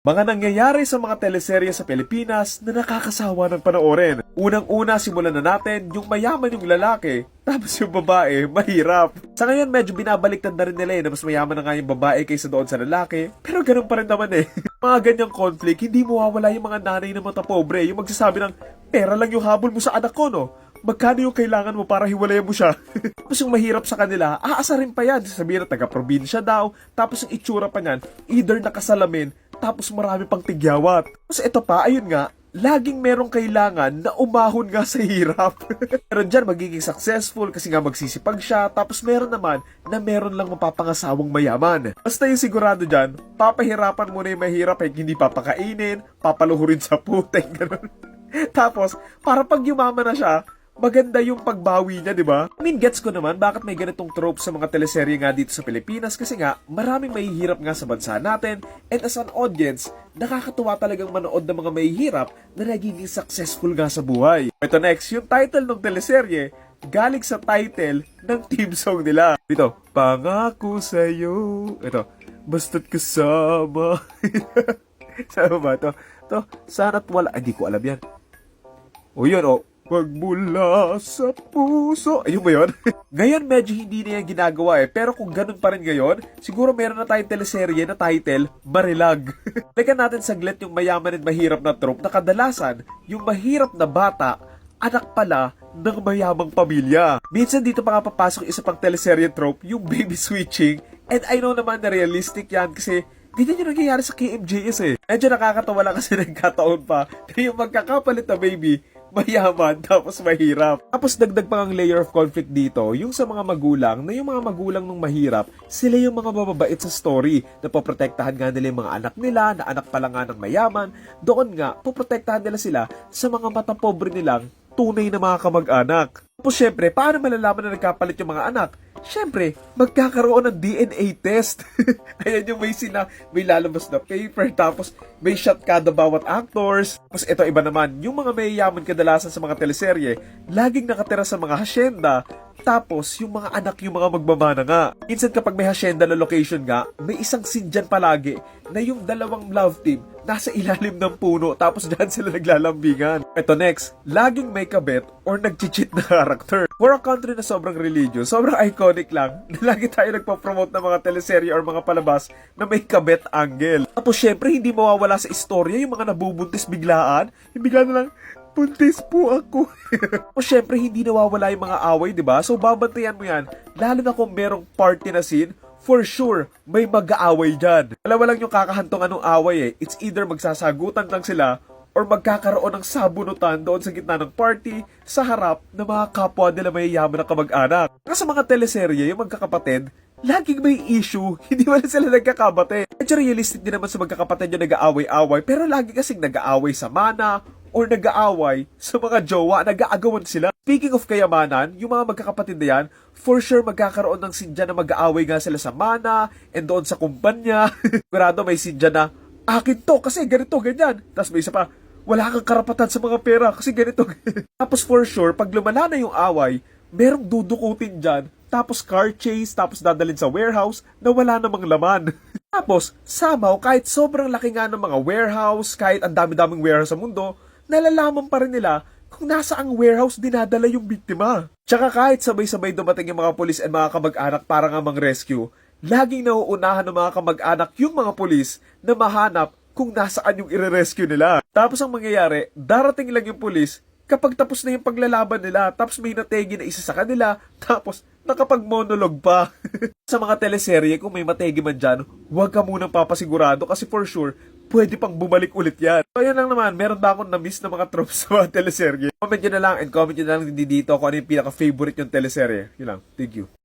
Mga nangyayari sa mga teleserye sa Pilipinas na nakakasawa ng panoorin. Unang-una, simulan na natin yung mayaman yung lalaki, tapos yung babae, mahirap. Sa ngayon, medyo binabaliktad na rin nila eh, na mas mayaman na nga yung babae kaysa doon sa lalaki. Pero ganun pa rin naman eh. mga ganyang conflict, hindi mawawala yung mga nanay na mata pobre, yung magsasabi ng, pera lang yung habol mo sa anak ko, no? Magkano yung kailangan mo para hiwalayan mo siya? tapos yung mahirap sa kanila, aasarin pa yan. Sabihin na taga-probinsya daw, tapos yung itsura pa niyan, either nakasalamin, tapos marami pang tigyawat. Tapos ito pa, ayun nga, laging merong kailangan na umahon nga sa hirap. meron dyan magiging successful kasi nga magsisipag siya, tapos meron naman na meron lang mapapangasawang mayaman. Basta yung sigurado dyan, papahirapan mo na yung mahirap eh, hindi papakainin, papaluhurin sa putek, ganun. tapos, para pag yumaman na siya, maganda yung pagbawi niya, di ba? I mean, gets ko naman bakit may ganitong trope sa mga teleserye nga dito sa Pilipinas kasi nga, maraming mahihirap nga sa bansa natin and as an audience, nakakatuwa talagang manood ng mga mahihirap na nagiging successful nga sa buhay. Ito next, yung title ng teleserye, galing sa title ng team song nila. Dito, Pangako sa'yo. Ito, basta't kasama. Saan ba to? To, sana't wala. Hindi ko alam yan. O yun, o. Pagmula sa puso. Ayun ba yun? ngayon, medyo hindi na yan ginagawa eh. Pero kung ganun pa rin ngayon, siguro meron na tayong teleserye na title, Marilag. Teka natin saglit yung mayaman at mahirap na trope na kadalasan, yung mahirap na bata, anak pala ng mayamang pamilya. Minsan dito pa papasok isa pang teleserye trope, yung baby switching. And I know naman na realistic yan kasi Ganyan yung nangyayari sa KMJS eh. Medyo nakakatawa lang kasi nagkataon pa na yung magkakapalit na baby, mayaman tapos mahirap. Tapos dagdag pa ang layer of conflict dito, yung sa mga magulang, na yung mga magulang ng mahirap, sila yung mga mababait sa story, na poprotektahan nga nila yung mga anak nila, na anak pala nga ng mayaman, doon nga, poprotektahan nila sila sa mga mata pobre nilang tunay na mga kamag-anak. Tapos syempre, paano malalaman na nagkapalit yung mga anak? Syempre, magkakaroon ng DNA test. Ayan yung may sina, may lalabas na paper, tapos may shot kada bawat actors. Tapos ito iba naman, yung mga mayayaman kadalasan sa mga teleserye, laging nakatira sa mga hasyenda, tapos yung mga anak yung mga magmamana nga. Minsan kapag may hasyenda na location nga, may isang scene dyan palagi na yung dalawang love team nasa ilalim ng puno tapos dyan sila naglalambingan. Ito next, laging may kabet or nag-cheat na character. For a country na sobrang religious, sobrang iconic lang na lagi tayo nagpo-promote ng mga teleserye or mga palabas na may kabet angle. Tapos syempre hindi mawawala sa istorya yung mga nabubuntis biglaan. Yung bigla na lang, buntis po ako. o syempre hindi nawawala yung mga away, di ba? So babantayan mo yan, lalo na kung merong party na scene, for sure, may mag-aaway dyan. Alam lang yung kakahantong anong away eh. It's either magsasagutan lang sila or magkakaroon ng sabunutan doon sa gitna ng party sa harap ng mga kapwa nila mayayaman na kamag-anak. Kasi sa mga teleserye, yung magkakapatid, laging may issue, hindi wala sila nagkakabate. Medyo realistic din naman sa magkakapatid yung nag-aaway-away, pero lagi kasing nag-aaway sa mana, or nag-aaway sa mga jowa, nag-aagawan sila. Speaking of kayamanan, yung mga magkakapatid na yan, for sure magkakaroon ng sinja na mag-aaway nga sila sa mana, and doon sa kumpanya. Sigurado may sinja na, akin to kasi ganito, ganyan. Tapos may isa pa, wala kang karapatan sa mga pera kasi ganito. tapos for sure, pag lumala na yung away, merong dudukutin dyan, tapos car chase, tapos dadalhin sa warehouse na wala namang laman. tapos, somehow, kahit sobrang laki nga ng mga warehouse, kahit ang dami-daming warehouse sa mundo, nalalaman pa rin nila kung nasa ang warehouse dinadala yung biktima. Tsaka kahit sabay-sabay dumating yung mga polis at mga kamag-anak para nga mang-rescue, laging nauunahan ng mga kamag-anak yung mga polis na mahanap kung nasaan yung ire-rescue nila. Tapos ang mangyayari, darating lang yung polis kapag tapos na yung paglalaban nila, tapos may nategi na isa sa kanila, tapos nakapag-monologue pa. sa mga teleserye, kung may mategi man dyan, huwag ka munang papasigurado kasi for sure, pwede pang bumalik ulit yan. So, yun lang naman, meron ba akong na-miss na mga tropes sa mga teleserye? Comment nyo na lang and comment nyo na lang dito kung ano yung pinaka-favorite yung teleserye. Yun lang. Thank you.